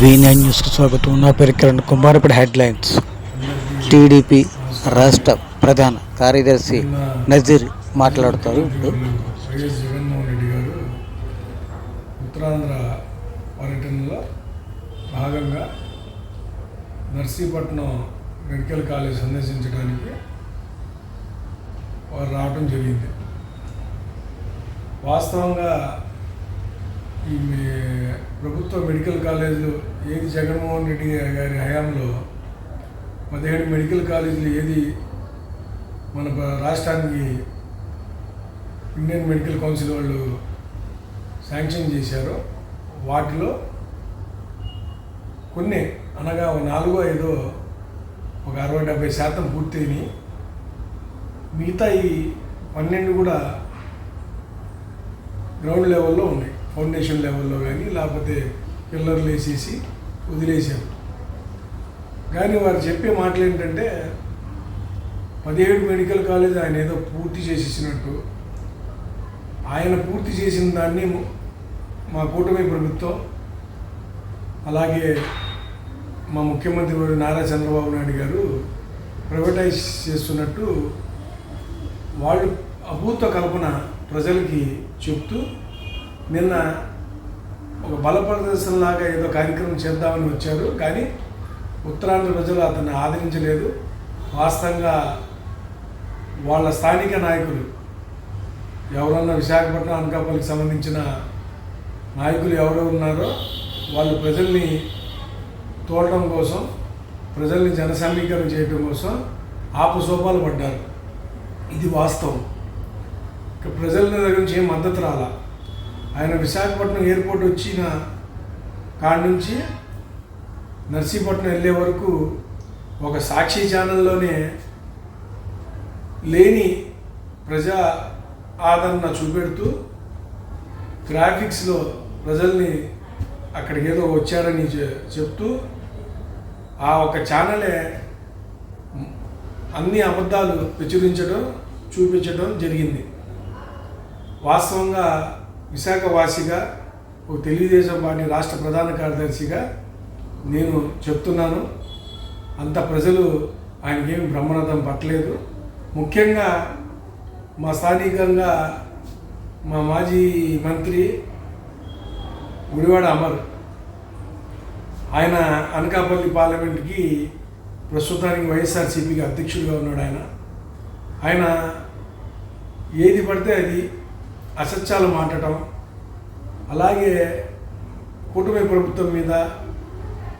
V nine న్యూస్కి స్వాగతం. నా పేరు కిరణ్ కుమార్ ఇప్పుడు హెడ్లైన్స్. టీడీపీ రాష్ట్ర ప్రధాన కార్యదర్శి నజీర్ మాట్లాడతారు. ఇప్పుడు వైఎస్ జగన్మోహన్ రెడ్డి గారు ఉత్తరాంధ్ర పర్యటనలో భాగంగా నర్సీపట్నం మెడికల్ కాలేజ్ సందర్శించడానికి వారు రావడం జరిగింది. వాస్తవంగా ఈ ప్రభుత్వ మెడికల్ కాలేజీలు ఏది జగన్మోహన్ రెడ్డి గారి హయాంలో పదిహేడు మెడికల్ కాలేజీలు ఏది మన రాష్ట్రానికి ఇండియన్ మెడికల్ కౌన్సిల్ వాళ్ళు శాంక్షన్ చేశారో వాటిలో కొన్ని అనగా ఒక నాలుగో ఐదో ఒక అరవై డెబ్బై శాతం పూర్తయినాయి. మిగతా ఈ పన్నెండు కూడా గ్రౌండ్ లెవెల్లో ఉన్నాయి. ఫౌండేషన్ లెవెల్లో కానీ లేకపోతే పిల్లర్లు వేసేసి వదిలేశారు. కానీ వారు చెప్పే మాటలు ఏంటంటే పదిహేడు మెడికల్ కాలేజ్ ఆయన ఏదో పూర్తి చేసేసినట్టు ఆయన పూర్తి చేసిన దాన్ని మా కూటమి ప్రభుత్వం అలాగే మా ముఖ్యమంత్రి గారు నారా చంద్రబాబు నాయుడు గారు ప్రైవేటైజ్ చేస్తున్నట్టు వాళ్ళు అభూత కల్పన ప్రజలకి చెప్తూ నిన్న ఒక బల ప్రదర్శనలాగా ఏదో కార్యక్రమం చేద్దామని వచ్చారు కానీ ఉత్తరాంధ్ర ప్రజలు అతన్ని ఆదరించలేదు. వాస్తవంగా వాళ్ళ స్థానిక నాయకులు ఎవరన్నా విశాఖపట్నం అనకాపల్లికి సంబంధించిన నాయకులు ఎవరు ఉన్నారో వాళ్ళు ప్రజల్ని తోడటం కోసం ప్రజల్ని జనసమీకరణ చేయడం కోసం ఆపసోపాలు పడ్డారు. ఇది వాస్తవం. ఇక ప్రజల దగ్గర నుంచి ఏం మద్దతు రాలా? ఆయన విశాఖపట్నం ఎయిర్పోర్ట్ వచ్చిన కాడ నుంచి నర్సీపట్నం వెళ్ళే వరకు ఒక సాక్షి ఛానల్లోనే లేని ప్రజా ఆదరణ చూపెడుతూ గ్రాఫిక్స్లో ప్రజల్ని అక్కడికి ఏదో వచ్చారని చె- చెప్తూ ఆ ఒక ఛానలే అన్ని అబద్ధాలు ప్రచురించడం చూపించడం జరిగింది. వాస్తవంగా విశాఖవాసిగా ఓ ఒక తెలుగుదేశం పార్టీ రాష్ట్ర ప్రధాన కార్యదర్శిగా నేను చెప్తున్నాను. అంత ప్రజలు ఆయనకేమి బ్రహ్మరథం పట్టలేదు. ముఖ్యంగా మా స్థానికంగా మా మాజీ మంత్రి గుడివాడ అమర్ ఆయన అనకాపల్లి పార్లమెంట్కి ప్రస్తుతానికి వైఎస్ఆర్సీపీకి అధ్యక్షుడిగా ఉన్నాడు ఆయన. ఆయన ఏది పడితే అది అసత్యాలు మాట్లాడటం అలాగే కూటమి ప్రభుత్వం మీద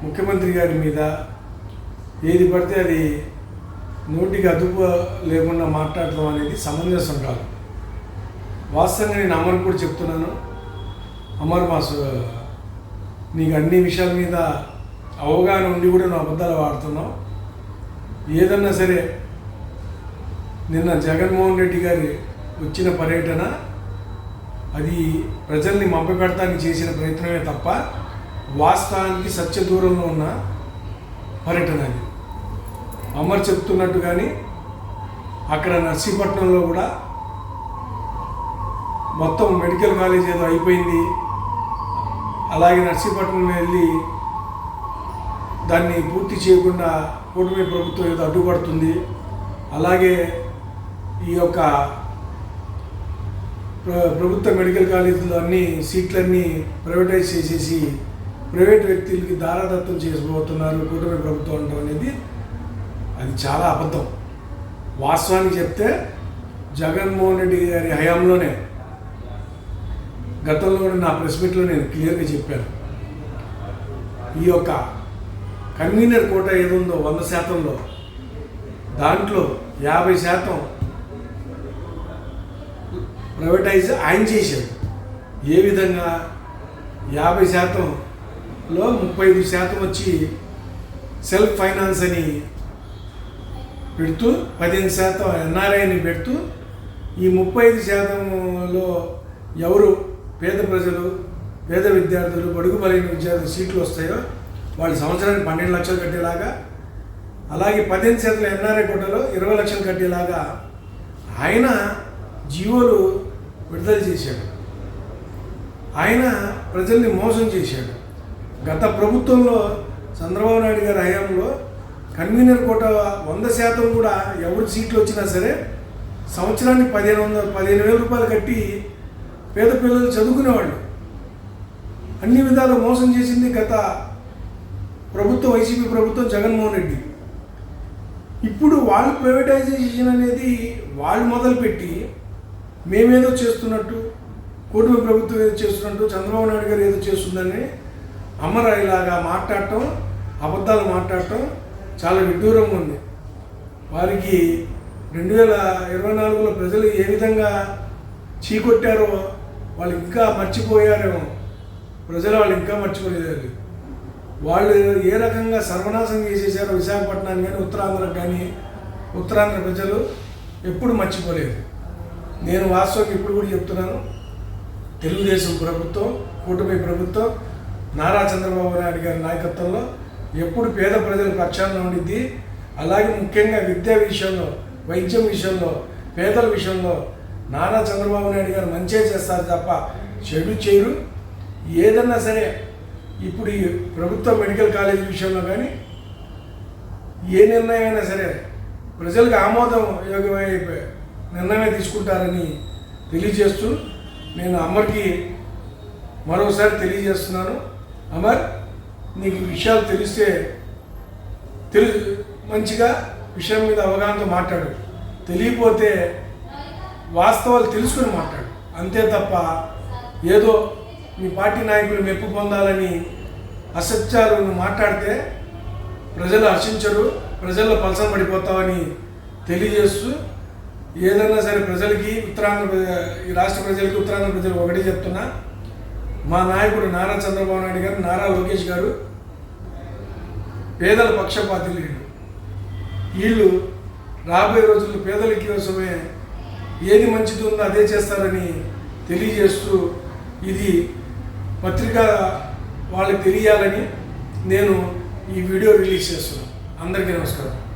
ముఖ్యమంత్రి గారి మీద ఏది పడితే అది నోటికి అదుపు లేకుండా మాట్లాడటం అనేది సమంజసం కాదు. వాస్తవంగా నేను అమర్ కూడా చెప్తున్నాను. అమర్ మాస్ నీకు అన్ని విషయాల మీద అవగాహన ఉండి కూడా నువ్వు అబద్ధాలు వాడుతున్నావు ఏదన్నా సరే నిన్న జగన్మోహన్ రెడ్డి గారి వచ్చిన పర్యటన అది ప్రజల్ని మభ్యపెడతానికి చేసిన ప్రయత్నమే తప్ప వాస్తవానికి సత్య దూరంలో ఉన్న పర్యటన అది. అమర్ చెప్తున్నట్టు కానీ అక్కడ నర్సీపట్నంలో కూడా మొత్తం మెడికల్ కాలేజ్ ఏదో అయిపోయింది. అలాగే నర్సీపట్నం వెళ్ళి దాన్ని పూర్తి చేయకుండా కూటమి ప్రభుత్వం ఏదో అడ్డుపడుతుంది. అలాగే ఈ యొక్క ప్రభుత్వ మెడికల్ కాలేజీలో అన్ని సీట్లన్నీ ప్రైవేటైజ్ చేసేసి ప్రైవేట్ వ్యక్తులకి దారాదత్తం చేసిపోతున్నారు కూటమి ప్రభుత్వం అంటాం అనేది అది చాలా అబద్ధం. వాస్తవానికి చెప్తే జగన్మోహన్ రెడ్డి గారి హయాంలోనే గతంలో నా ప్రెస్ మీట్లో నేను క్లియర్గా చెప్పాను. ఈ యొక్క కన్వీనర్ కోట ఏదుందో వంద శాతంలో దాంట్లో యాభై శాతం ప్రైవేటైజ్ ఆయన చేశాడు. ఏ విధంగా యాభై శాతంలో ముప్పై ఐదు శాతం వచ్చి సెల్ఫ్ ఫైనాన్స్ అని పెడుతూ పదిహేను శాతం ఎన్ఆర్ఐని పెడుతూ ఈ ముప్పై ఐదు శాతంలో ఎవరు పేద ప్రజలు పేద విద్యార్థులు బడుగు బలైన విద్యార్థులు సీట్లు వస్తాయో వాళ్ళు సంవత్సరానికి పన్నెండు లక్షలు కట్టేలాగా అలాగే పదిహేను శాతం ఎన్ఆర్ఐ కోటలో ఇరవై లక్షలు కట్టేలాగా ఆయన జీవోలు విడుదల చేశాడు. ఆయన ప్రజల్ని మోసం చేశాడు. గత ప్రభుత్వంలో చంద్రబాబు నాయుడు గారి హయాంలో కన్వీనర్ కోట వంద శాతం కూడా ఎవరి సీట్లు వచ్చినా సరే సంవత్సరానికి పదిహేను వందల పదిహేను వేల రూపాయలు కట్టి పేద పిల్లలు చదువుకునేవాళ్ళు. అన్ని విధాలు మోసం చేసింది గత ప్రభుత్వం వైసీపీ ప్రభుత్వం జగన్మోహన్ రెడ్డి. ఇప్పుడు వాళ్ళు ప్రైవేటైజేషన్ అనేది వాళ్ళు మొదలుపెట్టి మేమేదో చేస్తున్నట్టు కూటమి ప్రభుత్వం ఏదో చేస్తున్నట్టు చంద్రబాబు నాయుడు గారు ఏదో చేస్తుందని అమరాయిలాగా మాట్లాడటం అబద్ధాలు మాట్లాడటం చాలా విడ్డూరంగా ఉంది. వారికి రెండు వేల ఇరవై నాలుగులో ప్రజలు ఏ విధంగా చీకొట్టారో వాళ్ళు ఇంకా మర్చిపోయారేమో. ప్రజలు వాళ్ళు ఇంకా మర్చిపోలేదు. వాళ్ళు ఏ రకంగా సర్వనాశనం చేసేసారో విశాఖపట్నాన్ని కానీ ఉత్తరాంధ్ర కానీ ఉత్తరాంధ్ర ప్రజలు ఎప్పుడు మర్చిపోలేదు. నేను వాస్తవం ఇప్పుడు కూడా చెప్తున్నాను. తెలుగుదేశం ప్రభుత్వం కూటమి ప్రభుత్వం నారా చంద్రబాబు నాయుడు గారి నాయకత్వంలో ఎప్పుడు పేద ప్రజల పక్షాన ఉండిద్ది. అలాగే ముఖ్యంగా విద్యా విషయంలో వైద్యం విషయంలో పేదల విషయంలో నారా చంద్రబాబు నాయుడు గారు మంచే చేస్తారు తప్ప చెడు చేయరు. ఏదన్నా సరే ఇప్పుడు ఈ ప్రభుత్వ మెడికల్ కాలేజ్ విషయంలో కానీ ఏ నిర్ణయం అయినా సరే ప్రజలకు ఆమోదం యోగ్యమైపోయాయి నిర్ణయమే తీసుకుంటారని తెలియజేస్తూ నేను అమర్కి మరోసారి తెలియజేస్తున్నాను. అమర్ నీకు విషయాలు తెలిస్తే తెలు మంచిగా విషయం మీద అవగాహనతో మాట్లాడు. తెలియపోతే వాస్తవాలు తెలుసుకుని మాట్లాడు. అంతే తప్ప ఏదో మీ పార్టీ నాయకులు మెప్పు పొందాలని అసత్యాలను మాట్లాడితే ప్రజలు హర్షించరు ప్రజల్లో పలసం పడిపోతావని తెలియజేస్తూ ఏదన్నా సరే ప్రజలకి ఉత్తరాంధ్ర ప్రజ- ఈ రాష్ట్ర ప్రజలకి ఉత్తరాంధ్ర ప్రజలు ఒకటే చెప్తున్నా. మా నాయకుడు నారా చంద్రబాబు నాయుడు గారు నారా లోకేష్ గారు పేదల పక్షపాతి లేడు వీళ్ళు రాబోయే రోజుల్లో పేదలకి కోసమే ఏది మంచిది ఉందో అదే చేస్తారని తెలియజేస్తూ ఇది పత్రిక వాళ్ళకి తెలియాలని నేను ఈ వీడియో రిలీజ్ చేస్తున్నాను. అందరికీ నమస్కారం.